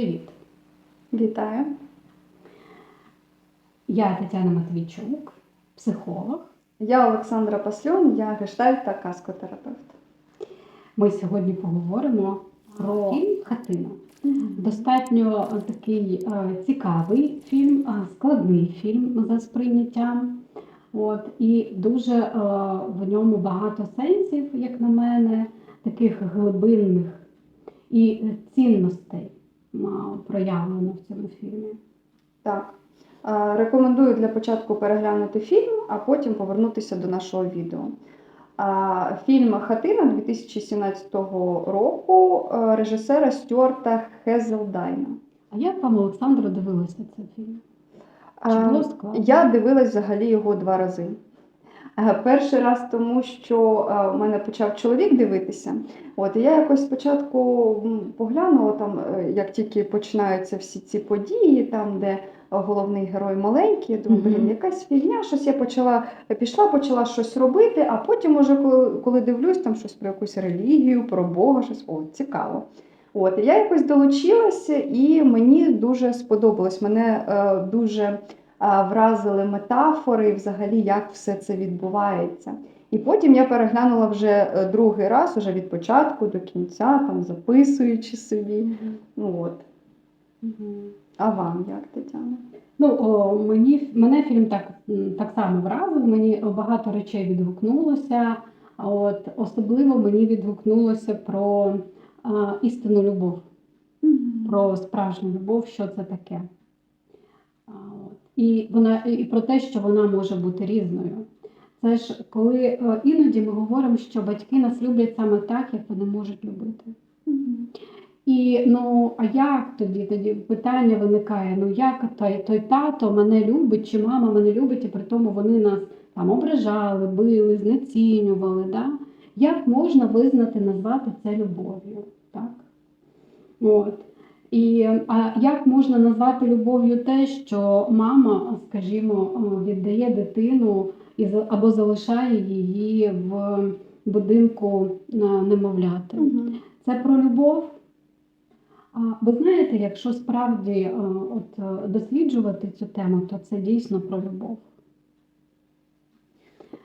Привіт! Вітаю. Я Тетяна Матвійчук, психолог. Я Олександра Пасльон, я гештальт та каскотерапевт. Ми сьогодні поговоримо про фільм Хатина. Достатньо такий е, цікавий фільм, е, складний фільм за сприйняттям. От, і дуже е, в ньому багато сенсів, як на мене, таких глибинних і цінностей е, проявлено в цьому фільмі. Так. Рекомендую для початку переглянути фільм, а потім повернутися до нашого відео. Фільм Хатина 2017 року е, режисера Стюарта Хезелдайна. А як вам, Олександро, дивилося цей фільм? Чи було складно? Я дивилась взагалі його два рази. Е, Перший раз тому, що е, в мене почав чоловік дивитися. От і я якось спочатку поглянула там, е, як тільки починаються всі ці події, там де головний герой маленький, я думаю, блін, якась фігня, щось я почала пішла, почала щось робити, а потім, уже коли, коли дивлюсь, там щось про якусь релігію, про Бога, щось о, цікаво. От я якось долучилася, і мені дуже сподобалось. Мене е, дуже вразили метафори, і взагалі, як все це відбувається. І потім я переглянула вже е, другий раз, уже від початку до кінця, там записуючи собі. Ну от. А вам як, Тетяна? Ну, о, мені, мене фільм так, так само вразив, мені багато речей відгукнулося. От, особливо мені відгукнулося про а, істинну любов, про справжню любов, що це таке. І, вона, і про те, що вона може бути різною. Це ж коли е, іноді ми говоримо, що батьки нас люблять саме так, як вони можуть любити. І ну, а як тоді? Тоді питання виникає: ну як той, той тато мене любить, чи мама мене любить, і при тому вони нас там ображали, били, знецінювали. Да? Як можна визнати, назвати це любов'ю? Так? От. І, а як можна назвати любов'ю те, що мама, скажімо, віддає дитину і або залишає її в будинку на немовляти? Це про любов. А ви знаєте, якщо справді от, досліджувати цю тему, то це дійсно про любов.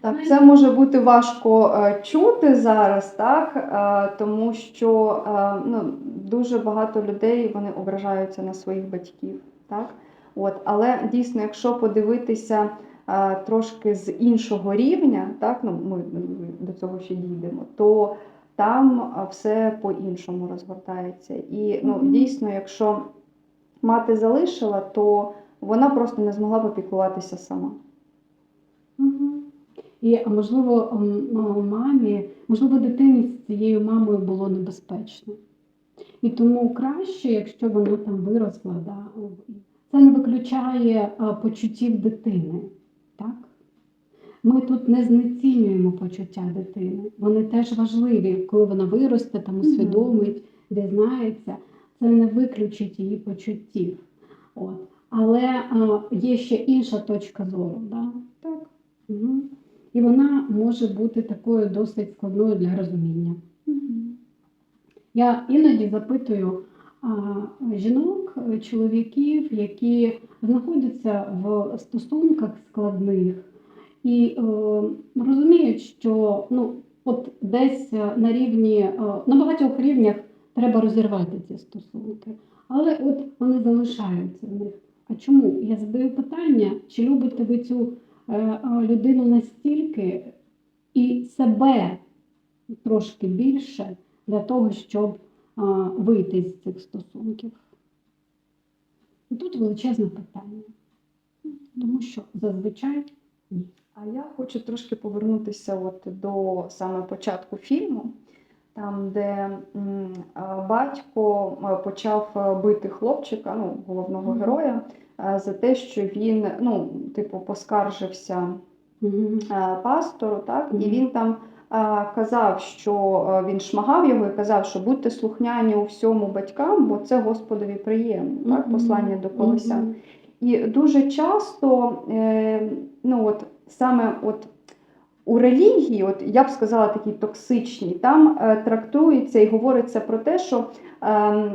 Так, це може бути важко е, чути зараз, так? е, тому що е, ну, дуже багато людей вони ображаються на своїх батьків. Так? От, але дійсно, якщо подивитися трошки з іншого рівня, так? Ну, ми до цього ще дійдемо, то там все по-іншому розгортається. І ну, дійсно, якщо мати залишила, то вона просто не змогла попіклуватися сама. І а, можливо, мамі, можливо, дитині з цією мамою було небезпечно. І тому краще, якщо вона там виросла, да, це не виключає почуттів дитини. Так? Ми тут не знецінюємо почуття дитини. Вони теж важливі, коли вона виросте, там усвідомить, дізнається, це не виключить її почуттів. От. Але а, є ще інша точка зору. Да? Так. Угу. І вона може бути такою досить складною для розуміння. Я іноді запитую а, жінок, чоловіків, які знаходяться в стосунках складних і е, розуміють, що ну, от десь е, на рівні, е, на багатьох рівнях треба розірвати ці стосунки. Але от вони залишаються в них. А чому? Я задаю питання, чи любите ви цю людину настільки і себе трошки більше для того, щоб вийти з цих стосунків? І Тут величезне питання, тому що зазвичай ні. А я хочу трошки повернутися от до саме початку фільму, там, де батько почав бити хлопчика, ну, головного героя, за те, що він, ну, типу, поскаржився а, пастору, так, і він там казав, що він шмагав його і казав, що будьте слухняні у всьому батькам, бо це Господові приємно, так, послання до колося. Мгм. І дуже часто, е, ну от саме от у релігії, от я б сказала, такі токсичні, там е, трактується і говориться про те, що, ем,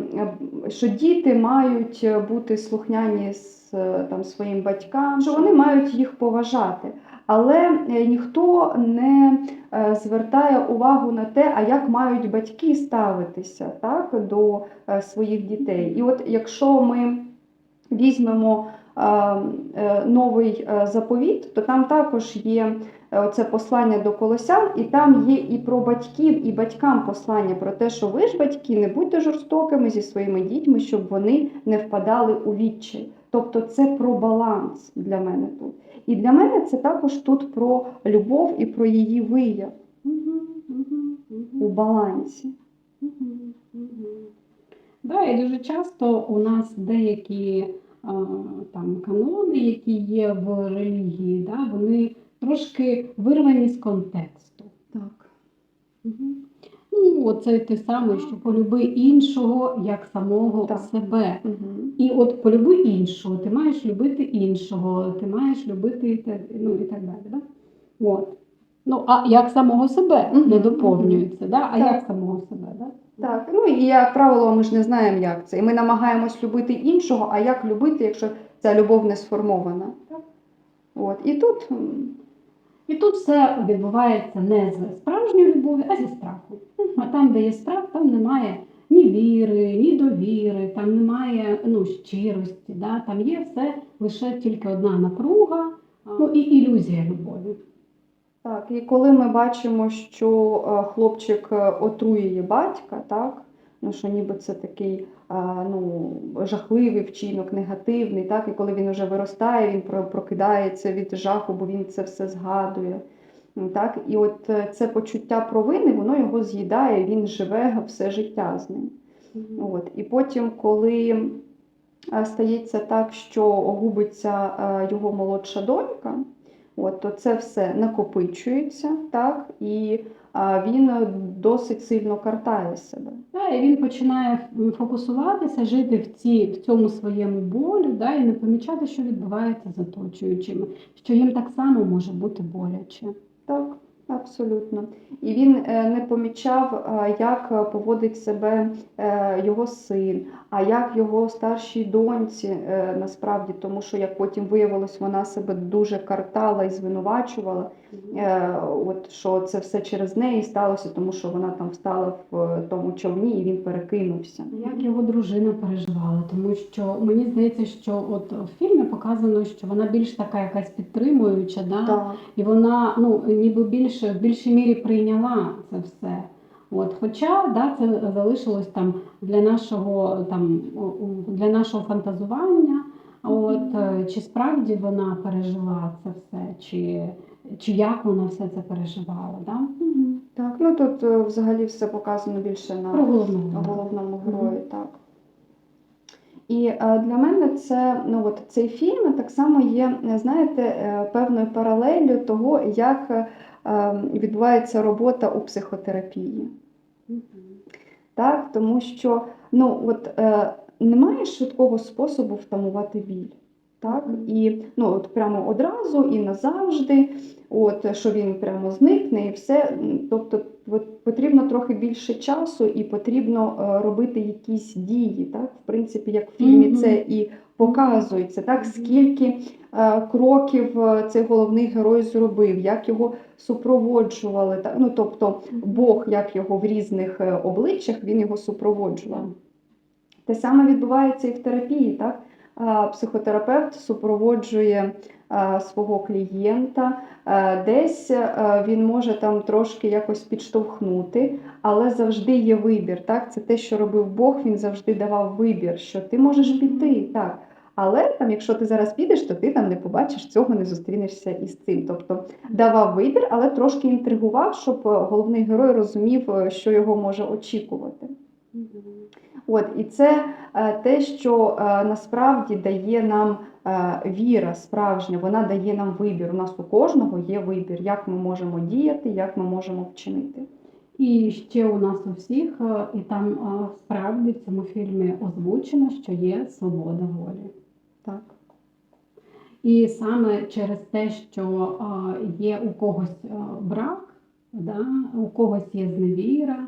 що діти мають бути слухняні з е, там, своїм батькам, що вони мають їх поважати. Але е, ніхто не звертає увагу на те, а як мають батьки ставитися так, до своїх дітей. І от якщо ми візьмемо новий е, заповіт, то там також є е, це послання до колосян, і там є і про батьків, і батькам послання про те, що ви ж батьки не будьте жорстокими зі своїми дітьми, щоб вони не впадали у відчай. Тобто це про баланс для мене тут. І для мене це також тут про любов і про її вияв у балансі. Да, і дуже часто у нас деякі там канони, які є в релігії, да, вони трошки вирвані з контексту. Так. Ну, оце те саме, що полюби іншого як самого Так. себе. Угу. І от полюби іншого, ти маєш любити іншого, ти маєш любити і так, ну, і так далі. Да? От. Ну, а як самого себе Мгм, не доповнюється, да? а Так. як самого себе? Да? Так, ну і як правило, ми ж не знаємо, як це. І ми намагаємось любити іншого, а як любити, якщо ця любов не сформована. От. І тут І тут все відбувається не з справжньої любові, а зі страху. А там, де є страх, там немає ні віри, ні довіри, там немає ну, щирості, да? там є все лише тільки одна напруга, ну і ілюзія любові. Так, і коли ми бачимо, що е, хлопчик е, отруює батька, так, ну що ніби це такий е, ну, жахливий вчинок, негативний, так, і коли він вже виростає, він прокидається від жаху, бо він це все згадує. Так, і от це почуття провини, воно його з'їдає, він живе все життя з ним. От. І потім, коли стається так, що губиться його молодша донька, от, то це все накопичується, так, і а, він досить сильно картає себе. Да, і він починає фокусуватися, жити в, ці, в цьому своєму болю, да, і не помічати, що відбувається з оточуючими, що їм так само може бути боляче. Так, абсолютно. І він е, не помічав, е, як поводить себе е, його син, а як його старшій доньці насправді, тому що як потім виявилось, вона себе дуже картала і звинувачувала. От що це все через неї сталося, тому що вона там встала в тому човні і він перекинувся. Як його дружина переживала, тому що мені здається, що от в фільмі показано, що вона більш така якась підтримуюча, да? Так. і вона ну ніби більше в більшій мірі прийняла це все. От, хоча да, це залишилось там для нашого там для нашого фантазування. От е, чи справді вона пережила це все, чи, чи як вона все це переживала? Да? Так, ну тут е, взагалі все показано більше на Про головного. головному герої, так. І е, для мене це ну от цей фільм так само є, знаєте, певною паралеллю того, як відбувається робота у психотерапії. Так? Тому що ну, от, е, немає швидкого способу втамувати біль. Так? І ну, от прямо одразу і назавжди, от, що він прямо зникне і все. Тобто потрібно трохи більше часу і потрібно е, робити якісь дії. Так? В принципі, як в фільмі це і показується, так? скільки е, кроків е, цей головний герой зробив, як його супроводжували. Так? Ну, тобто Бог, як його в різних обличчях, він його супроводжував. Те саме відбувається і в терапії. Так? Психотерапевт супроводжує свого клієнта, десь він може там трошки якось підштовхнути, але завжди є вибір. Так? Це те, що робив Бог, він завжди давав вибір, що ти можеш піти. Так. Але там, якщо ти зараз підеш, то ти там не побачиш цього, не зустрінешся із цим. Тобто давав вибір, але трошки інтригував, щоб е, головний герой розумів, е, що його може очікувати. От, і це е, те, що е, насправді дає нам е, віра справжня, вона дає нам вибір. У нас у кожного є вибір, як ми можемо діяти, як ми можемо вчинити. І ще у нас у всіх, е, і там е, справді в цьому фільмі озвучено, що є свобода волі. Так. І саме через те, що є у когось брак, да, у когось є зневіра,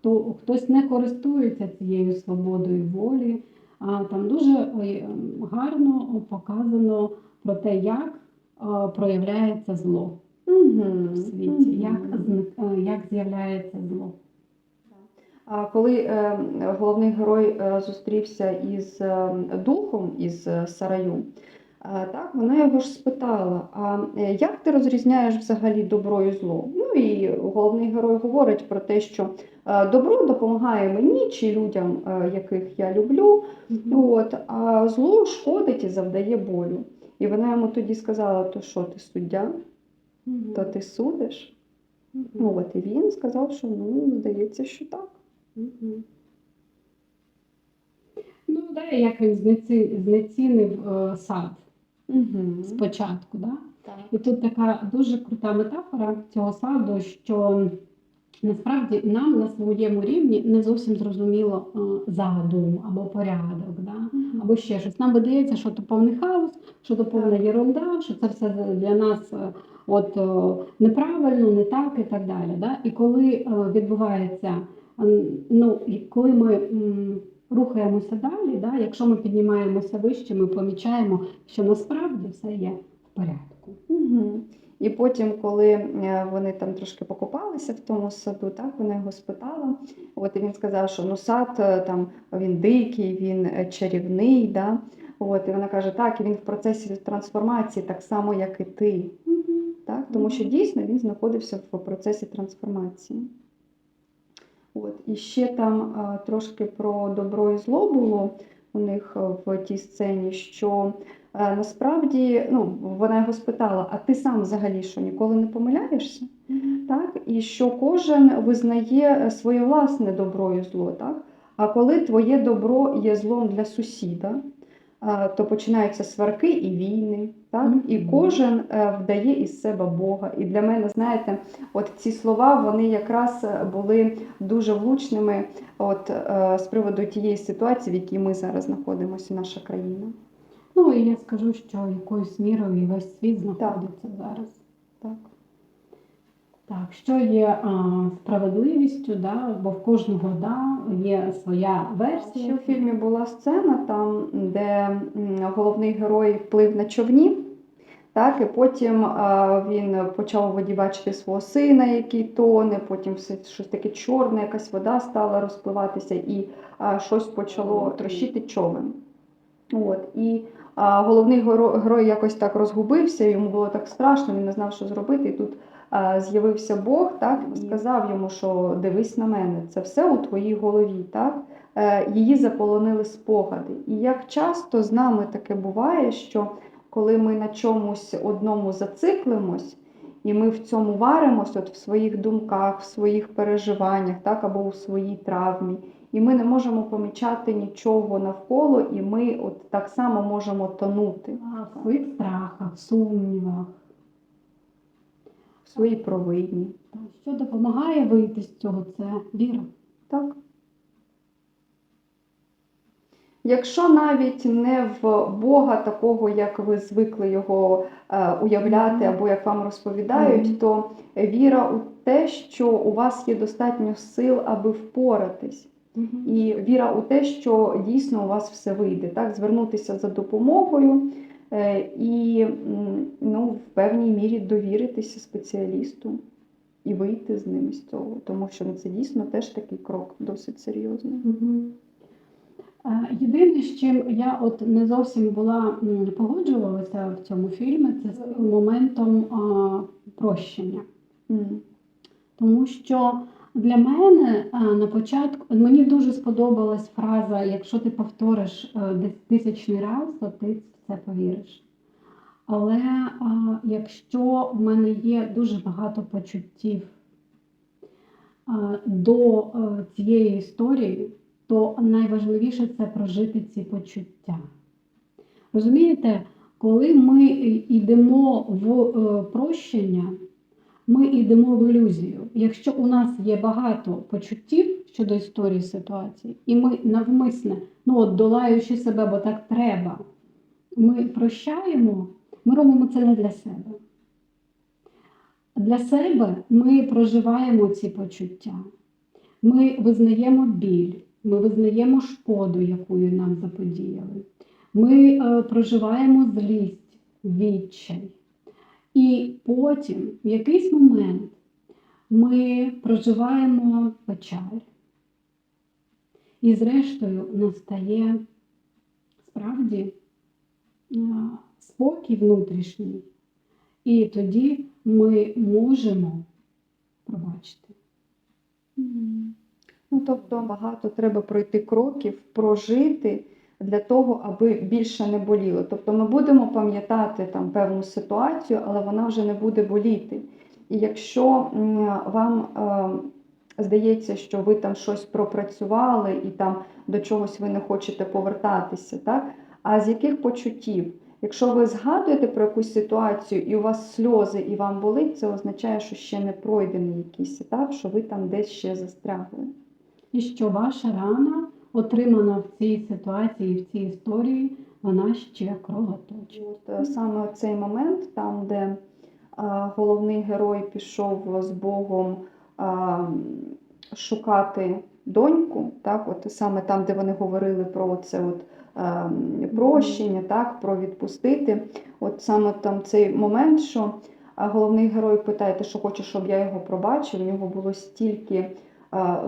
хто, хтось не користується цією свободою волі. А, там дуже е, гарно показано про те, як проявляється зло Мгм. в світі, як, Мгм. зник- е, як з'являється зло. А коли е, головний герой е, зустрівся із е, духом із е, Сараю, е, так вона його ж спитала: а е, як ти розрізняєш взагалі добро і зло? Ну і головний герой говорить про те, що е, добро допомагає мені чи людям, е, яких я люблю, от, а зло шкодить і завдає болю. І вона йому тоді сказала: то що ти суддя, то ти судиш? Ну от і він сказав, що ну здається, що так. Ну, да, як він знеці- знецінив е, сад Угу. спочатку. Да? Так. І тут така дуже крута метафора цього саду, що насправді нам на своєму рівні не зовсім зрозуміло е, задум або порядок. Да? Або ще щось. Нам видається, що то повний хаос, що то повна Так. єрунда, що це все для нас е, от, е, неправильно, не так і так далі. Да? І коли відбувається, ну, коли ми рухаємося далі, да? якщо ми піднімаємося вище, ми помічаємо, що насправді все є в порядку. Угу. І потім, коли е, вони там трошки покупалися в тому саду, так вона його спитала. От і він сказав, що ну сад е, там він дикий, він е, чарівний. Да? От, і вона каже, так, і він в процесі трансформації, так само, як і ти. Так? Тому що дійсно він знаходився в процесі трансформації. От. І ще там трошки про добро і зло було у них в тій сцені, що насправді ну, вона його спитала: а ти сам взагалі що ніколи не помиляєшся? Так? І що кожен визнає своє власне добро і зло. Так? А коли твоє добро є злом для сусіда, то починаються сварки і війни. Так? І кожен е, вдає із себе Бога. І для мене, знаєте, от ці слова вони якраз е, були дуже влучними от, е, з приводу тієї ситуації, в якій ми зараз знаходимося, наша країна. Ну і я скажу, що якоюсь мірою і весь світ знаходиться зараз. Так. Так, що є а, справедливістю, да, бо в кожного да, є своя версія. Ще в фільмі була сцена, там, де головний герой вплив на човні. Так, і потім а, він почав у воді бачити свого сина, який тоне, потім все щось таке чорне, якась вода стала розпливатися, і а, щось почало трощити човен. От, і головний геро- герой якось так розгубився, йому було так страшно, він не знав, що зробити. І тут а, з'явився Бог, так, і сказав йому, що дивись на мене, це все у твоїй голові. Так? Е, Її заполонили спогади. І як часто з нами таке буває, що коли ми на чомусь одному зациклимось, і ми в цьому варимось от в своїх думках, в своїх переживаннях, так, або у своїй травмі, і ми не можемо помічати нічого навколо, і ми от так само можемо тонути А, В своїх страхах, сумнівах. в своїй провині. Що допомагає вийти з цього, це віра. Так. Якщо навіть не в Бога такого, як ви звикли його е, уявляти, або як вам розповідають, Мгм. то віра у те, що у вас є достатньо сил, аби впоратись. І віра у те, що дійсно у вас все вийде, так? звернутися за допомогою е, і ну, в певній мірі довіритися спеціалісту і вийти з ними з цього, тому що ну, це дійсно теж такий крок досить серйозний. Е, Єдине, з чим я от не зовсім була погоджувалася в цьому фільмі, це з моментом а, прощення. М. Тому що для мене на початку мені дуже сподобалась фраза: якщо ти повториш е, тисячний раз, то ти в це повіриш. Але якщо в мене є дуже багато почуттів до е, цієї історії, то найважливіше це прожити ці почуття. Розумієте, коли ми йдемо в е, прощення, ми йдемо в ілюзію. Якщо у нас є багато почуттів щодо історії ситуації, і ми навмисне, ну от долаючи себе, бо так треба, ми прощаємо, Ми робимо це не для себе. Для себе ми проживаємо ці почуття. Ми визнаємо біль, ми визнаємо шкоду, яку нам заподіяли. Ми е, проживаємо злість, відчай. І потім, в якийсь момент, ми проживаємо печаль. І зрештою настає справді спокій внутрішній. І тоді ми можемо пробачити. Ну, тобто багато треба пройти кроків, прожити для того, аби більше не боліло. Тобто ми будемо пам'ятати там певну ситуацію, але вона вже не буде боліти. І якщо вам е, здається, що ви там щось пропрацювали і там до чогось ви не хочете повертатися, так? а з яких почуттів? Якщо ви згадуєте про якусь ситуацію і у вас сльози і вам болить, це означає, що ще не пройдений якийсь етап, що ви там десь ще застрягли. І що ваша рана, отримана в цій ситуації, в цій історії, вона ще кровоточить. От е, саме цей момент, там, де а, головний герой пішов з Богом а, шукати доньку, так, от саме там, де вони говорили про це от, прощення, так, про відпустити. От саме там цей момент, що головний герой питає, «Ти що хоче, щоб я його пробачив. У нього було стільки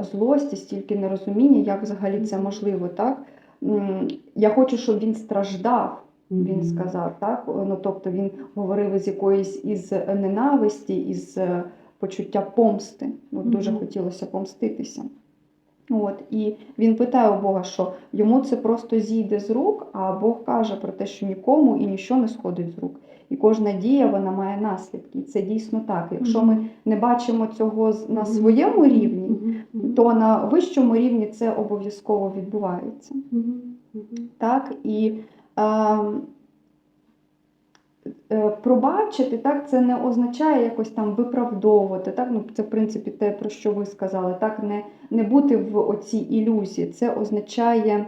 злості, стільки нерозуміння, як взагалі це можливо. Так? Я хочу, щоб він страждав. Він сказав, так? Ну, тобто він говорив із якоїсь із ненависті, із е, почуття помсти. От дуже хотілося помститися. От, і він питає у Бога, що йому це просто зійде з рук, а Бог каже про те, що нікому і нічого не сходить з рук. І кожна дія вона має наслідки. І це дійсно так. Якщо ми не бачимо цього на своєму рівні, то на вищому рівні це обов'язково відбувається. Так, і ем, е, пробачити, так, це не означає якось там виправдовувати. Так? Ну, це, в принципі, те, про що ви сказали. Так, не, не бути в оцій ілюзії. Це означає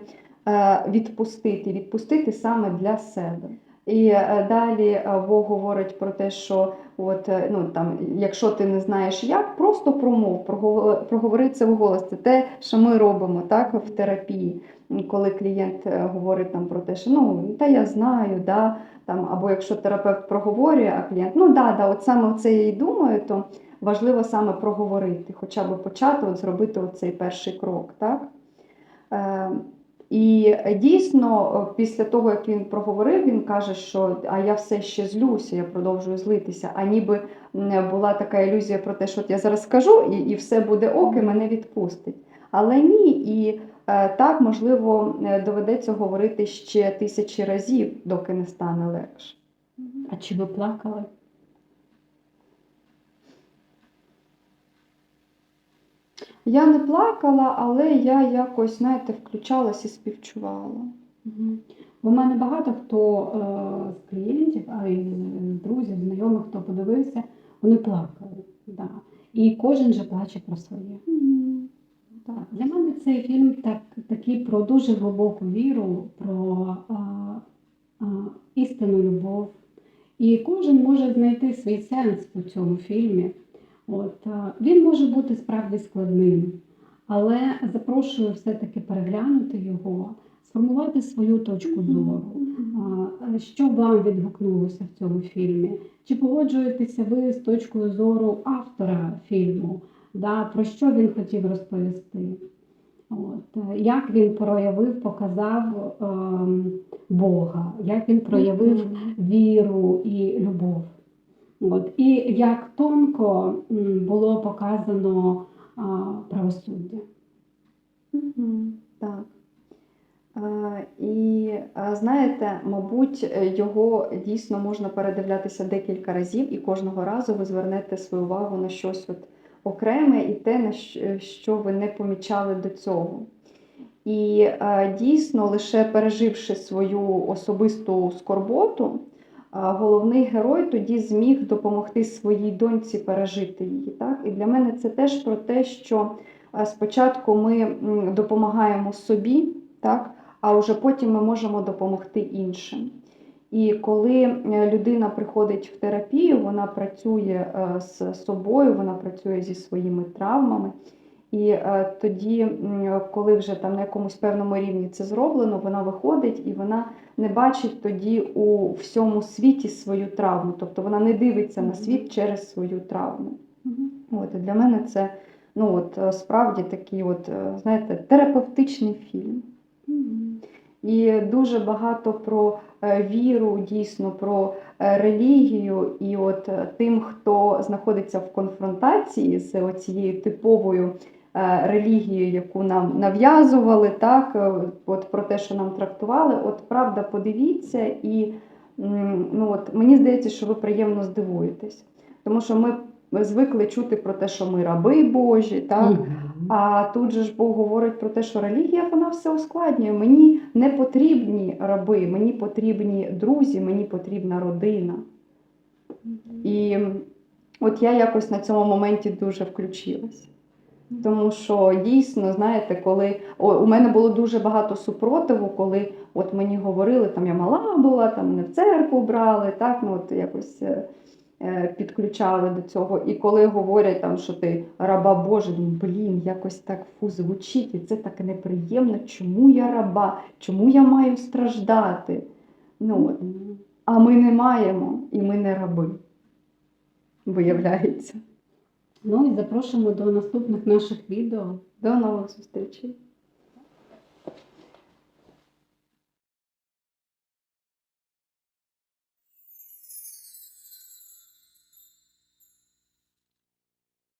е, відпустити, відпустити саме для себе. І е, далі е, Бог говорить про те, що от, е, ну, там, якщо ти не знаєш як, просто промов, прогово- проговори це вголос. Це те, що ми робимо так, в терапії коли клієнт говорить там про те, що ну та я знаю, да, там, або якщо терапевт проговорює, а клієнт, ну да, да, от саме це я і думаю, то важливо саме проговорити, хоча б почати от зробити цей перший крок. Так? І дійсно, е, після того, як він проговорив, він каже, що а я все ще злюся, я продовжую злитися. А ніби була така ілюзія про те, що от я зараз скажу, і, і все буде ок, і мене відпустить. Але ні, і Е, Так, можливо, е, доведеться говорити ще тисячі разів, доки не стане легше. А чи ви плакали? Я не плакала, але я якось, знаєте, включалась і співчувала. Мгм. У мене багато хто е, з клієнтів, а й друзів, знайомих, хто подивився, вони плакали. Да. І кожен же плаче про своє. Так. Для мене цей фільм так, такий про дуже глибоку віру, про а, а, істинну любов. І кожен може знайти свій сенс у цьому фільмі. От, він може бути справді складним, але запрошую все-таки переглянути його, сформувати свою точку зору. Що вам відгукнулося в цьому фільмі? Чи погоджуєтеся ви з точкою зору автора фільму? Да, про що він хотів розповісти? От, е, як він проявив, показав ем, Бога, як він проявив віру і любов. От, і як тонко було показано а, правосуддя. Мгм, Так. Е, І знаєте, мабуть, його дійсно можна передивлятися декілька разів, і кожного разу ви звернете свою увагу на щось от окреме і те, на що ви не помічали до цього. І е, дійсно, лише переживши свою особисту скорботу, головний герой тоді зміг допомогти своїй доньці пережити її. Так? І для мене це теж про те, що е, спочатку ми допомагаємо собі, так? а вже потім ми можемо допомогти іншим. І коли е, людина приходить в терапію, вона працює е, з собою, вона працює зі своїми травмами. І е, тоді, коли вже там на якомусь певному рівні це зроблено, вона виходить і вона не бачить тоді у всьому світі свою травму. Тобто вона не дивиться на світ через свою травму. От, і для мене це ну, от, е, справді такий, от, е, знаєте, терапевтичний фільм. І дуже багато про віру, дійсно про релігію. І от тим, хто знаходиться в конфронтації з цією типовою е, релігією, яку нам нав'язували, так, е, от про те, що нам трактували, от правда, подивіться, і ну, от, мені здається, що ви приємно здивуєтесь. Тому що ми звикли чути про те, що ми раби Божі, так? А тут же ж Бог говорить про те, що релігія вона все ускладнює. Мені не потрібні раби, мені потрібні друзі, мені потрібна родина. І от я якось на цьому моменті дуже включилась. Тому що дійсно, знаєте, коли о, у мене було дуже багато супротиву, коли от мені говорили, там я мала була, там мене в церкву брали, так, ну от якось е, е, підключали до цього. І коли говорять, там, що ти раба Божа, думаю, блін, якось так фу звучить, і це так неприємно. Чому я раба? Чому я маю страждати? Ну, от. А ми не маємо, і ми не раби, виявляється. Ну і запрошуємо до наступних наших відео. До нових зустрічей.